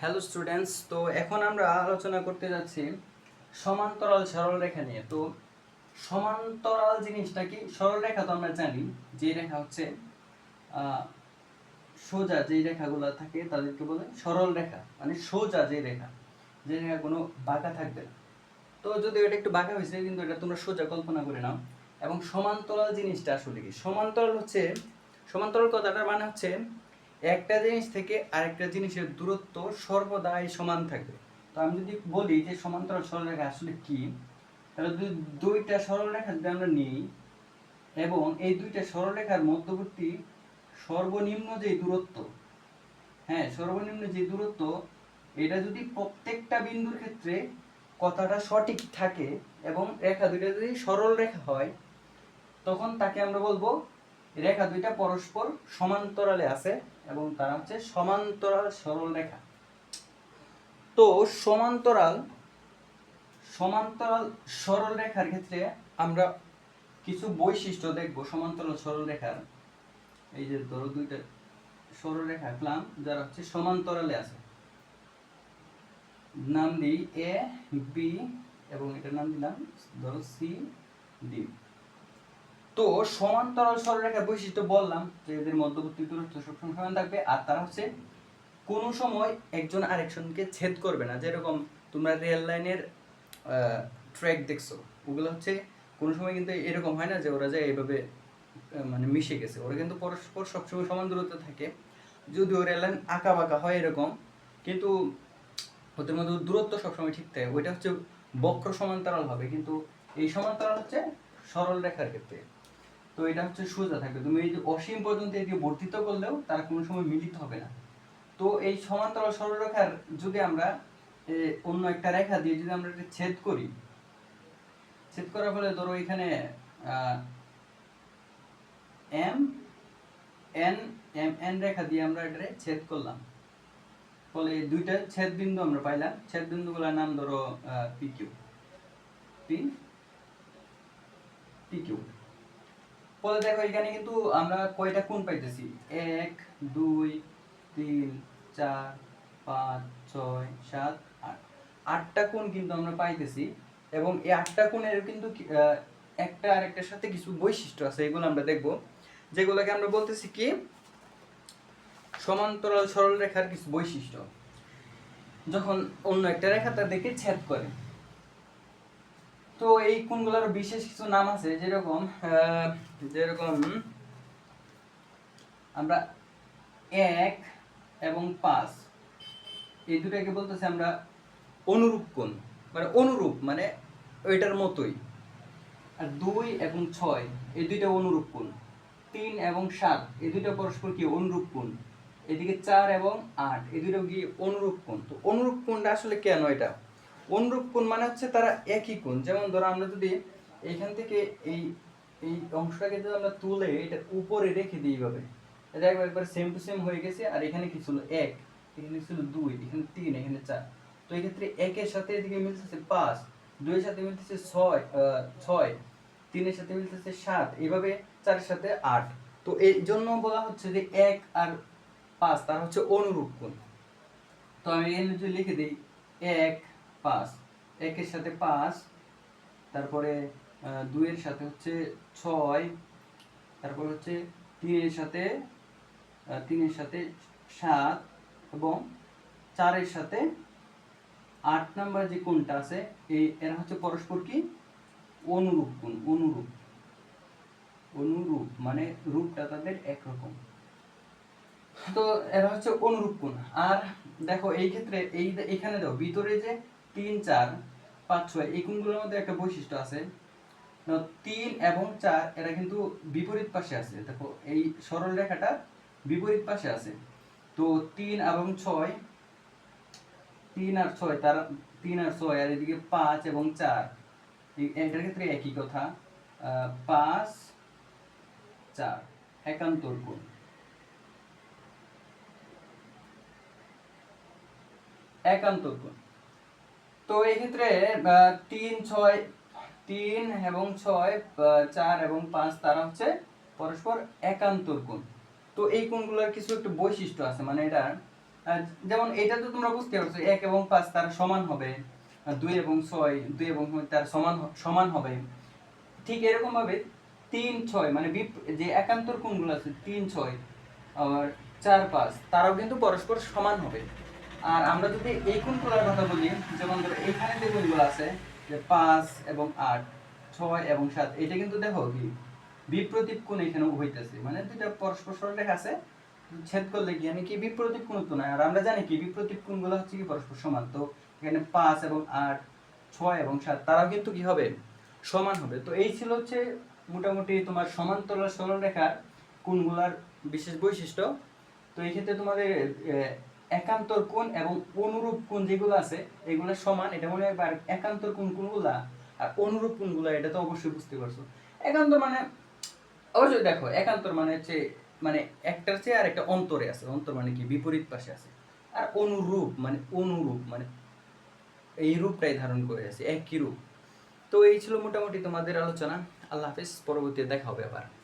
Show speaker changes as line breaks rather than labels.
Hello students তো এখন আমরা আলোচনা করতে যাচ্ছি সমান্তরাল সরলরেখা নিয়ে। তো সমান্তরাল জিনিসটা কি? সরলরেখা তো আমরা জানি, যে রেখা হচ্ছে সোজা যেই রেখাগুলো থাকে তাদেরকে বলে সরল রেখা। মানে সোজা যে রেখা যে রেখা কোনো বাঁকা থাকবে না। তো যদি এটা একটু বাঁকা হয়েছে, কিন্তু এটা তোমরা সোজা কল্পনা করে নাও। এবং সমান্তরাল জিনিসটা আসলে কি? সমান্তরাল হচ্ছে, সমান্তরাল কথাটার মানে হচ্ছে একটা জিনিস থেকে আরেকটা জিনিসের দূরত্ব সর্বদাই সমান থাকবে তো আমি যদি বলি যে সমান্তরাল সরলরেখা আসলে কি, তাহলে দুইটা সরলরেখা যদি আমরা নিই, এবং এই দুইটা সরলরেখার মধ্যবর্তী সর্বনিম্ন যে দূরত্ব হ্যাঁ সর্বনিম্ন যে দূরত্ব, এটা যদি প্রত্যেকটা বিন্দুর ক্ষেত্রে কথাটা সঠিক থাকে এবং রেখা দুইটা যদি সরল রেখা হয়, তখন তাকে আমরা বলব রেখা দুইটা পরস্পর সমান্তরালে আছে এবং তারা হচ্ছে সমান্তরাল সরল রেখা। তো সমান্তরাল সমান্তরাল সরল রেখার ক্ষেত্রে আমরা কিছু বৈশিষ্ট্য দেখব সমান্তরাল সরল রেখার। এই যে ধরো দুইটা সরল রেখা আঁকলাম, যারা হচ্ছে সমান্তরালে আছে। নাম দিই এ বি এবং এটার নাম দিলাম ধরো সি ডি তো সমান্তরাল সরলরেখার বৈশিষ্ট্য বললাম যে এদের মধ্যবর্তী দূরত্ব সবসময় সমান থাকবে, আর তারা হচ্ছে কোনো সময় একজন আরেকজনকে ছেদ করবে না। যেরকম তোমরা রেল লাইনের ট্র্যাক দেখছ, ওগুলো হচ্ছে কোনো সময় কিন্তু এরকম হয় না যে ওরা যায় এইভাবে মানে মিশে গেছে। ওরা কিন্তু পরস্পর সবসময় সমান দূরত্বে থাকে। যদিও রেল লাইন আঁকা বাঁকা হয় এরকম, কিন্তু ওদের মধ্যে দূরত্ব সবসময় ঠিক থাকে। ওইটা হচ্ছে বক্র সমান্তরাল হবে, কিন্তু এই সমান্তরাল হচ্ছে সরল রেখার ক্ষেত্রে। তো এটা হচ্ছে সোজা থাকবে। তুমি এই যে অসীম পর্যন্ত এদিকে বর্ধিত করলেও তারা কোনো সময় মিলিত হবে না। তো এই সমান্তরাল সরলরেখার যদি আমরা অন্য একটা রেখা দিয়ে যদি আমরা এটা ছেদ করি, ছেদ করার ফলে ধরো এখানে এম, এন এম, এন রেখা দিয়ে আমরা এটা ছেদ করলাম। ফলে দুইটা ছেদ বিন্দু আমরা পাইলাম। ছেদ বিন্দুগুলোর নাম ধরো P Q P P Q ফলে দেখো এখানে কিন্তু আমরা কয়টা কোণ পাইতেছি? এক, দুই, তিন, চার, পাঁচ, ছয়, সাত, আট। আটটা কোণ কিন্তু আমরা পাইতেছি এবং এই আটটা কোণের কিন্তু একটা আরেকটার সাথে কিছু বৈশিষ্ট্য আছে, এগুলো আমরা দেখব। যেগুলোকে আমরা বলতেছি কি? সমান্তরাল সরল রেখার কিছু বৈশিষ্ট্য। যখন অন্য একটা রেখা তাদেরকে ছেদ করে তো এই কোণগুলোর বিশেষ কিছু নাম আছে? যেরকম যেরকম আমরা এক এবং পাঁচ। এই দুটাকে বলতেছি আমরা অনুরূপ কোণ মানে অনুরূপ মানে ওইটার মতোই। আর দুই এবং ছয়, এই দুইটা অনুরূপ কোণ। তিন এবং সাত, এই দুইটা পরস্পর কি অনুরূপ কোণ? এদিকে চার এবং আট, এই দুটো কি অনুরূপ কোণ? তো অনুরূপ কোণটা আসলে কেন এটা? অনুরূপ কোণ মানে হচ্ছে তারা একই কোণ। যেমন ধরো আমরা যদি এইখান থেকে এই এই অংশটাকে যদি আমরা তুলে এটা উপরে রেখে দিই এইভাবে, এটা একবার সেম টু সেম হয়ে গেছে, আর এখানে কি ছিল? এক, এখানে ছিল দুই, এখানে তিন, এখানে চার। তো এই ক্ষেত্রে একের সাথে এদিকে মিলতেছে পাঁচ, দুইয়ের সাথে মিলতেছে ছয় ছয়, তিনের সাথে মিলতেছে সাত, এইভাবে চারের সাথে আট। তো এই জন্য বলা হচ্ছে যে এক আর পাঁচ, তার হচ্ছে অনুরূপ কোণ। তো আমি এখানে যদি লিখে দিই, এক পাঁচ। একের সাথে পাঁচ, তারপরে দুইয়ের সাথে হচ্ছে ছয়, তারপর হচ্ছে তিনের সাথে তিনের সাথে সাত এবং চারের সাথে আট নাম্বার যে কোণটা আছে, এই, এরা হচ্ছে পরস্পর কি? অনুরূপ কোণ, অনুরূপ। অনুরূপ মানে রূপটা তাদের একরকম। তো এরা হচ্ছে অনুরূপ কোণ। আর দেখো, এই ক্ষেত্রে, এই, এখানে দেখো, ভিতরে যে তিন, চার, পাঁচ, ছয়, এই কোণগুলোর মধ্যে একটা বৈশিষ্ট্য আছে। তিন এবং চার এরা কিন্তু বিপরীত পাশে আছে। দেখো, এই সরল রেখাটা বিপরীত পাশে আছে। তো তিন এবং ছয়, তিন আর ছয়, তার, তিন আর ছয়, আর এদিকে পাঁচ এবং চার এটার ক্ষেত্রে একই কথা। পাঁচ, চার, একান্তর কোণ। একান্তর কোণ। তো এই ক্ষেত্রে তিন, ছয়, তিন এবং ছয় চার এবং পাঁচ তারা হচ্ছে পরস্পর একান্তর কোণ। তো এই কোণগুলোর কিছু একটু বৈশিষ্ট্য আছে মানে এটা যেমন এটা তো তোমরা বুঝতে পারছ, এক এবং পাঁচ তার সমান হবে দুই এবং ছয়, দুই এবং তার সমান সমান হবে। ঠিক এরকম ভাবে তিন, ছয় মানে যে একান্তর কোণগুলো আছে, তিন, ছয়, আর চার, পাঁচ, তারাও কিন্তু পরস্পর সমান হবে। আর আমরা যদি এই কোন কোণগুলোর কথা বলি, যেমন ধরো এইখানে যে কোণগুলো আছে, যে পাঁচ এবং আট, ছয় এবং সাত, এটা কিন্তু দেখো কি, বিপ্রতীপ কোণ এখানে হইতেছে। মানে দুইটা পরস্পর সরলরেখা আছে, ছেদ করলে কি আমি কি বিপ্রতীপ কোণ তো নয় আর আমরা জানি কি, বিপ্রতীপ কোণগুলো হচ্ছে কি পরস্পর সমান। তো এখানে পাঁচ এবং আট, ছয় এবং সাত, তারাও কিন্তু কি হবে? সমান হবে। তো এই ছিল হচ্ছে মোটামুটি তোমার সমান্তরাল সরলরেখার কোণগুলার বিশেষ বৈশিষ্ট্য। তো এই ক্ষেত্রে তোমাদের একান্তর কোণ এবং অনুরূপ কোণ যেগুলো আছে, এগুলো সমান। এটা মনে আর একান্তর কোণ কোনগুলা আর অনুরূপ কোণগুলা, এটা তো অবশ্যই বুঝতে পারছ। একান্তর মানে অবশ্যই দেখো, একান্তর মানে হচ্ছে মানে একটার চেয়ে আর একটা অন্তরে আছে। অন্তর মানে কি? বিপরীত পাশে আছে। আর অনুরূপ মানে অনুরূপ মানে এই রূপটাই ধারণ করে আছে, একই রূপ। তো এই ছিল মোটামুটি তোমাদের আলোচনা। আল্লাহ হাফিজ, পরবর্তীতে দেখা হবে আবার।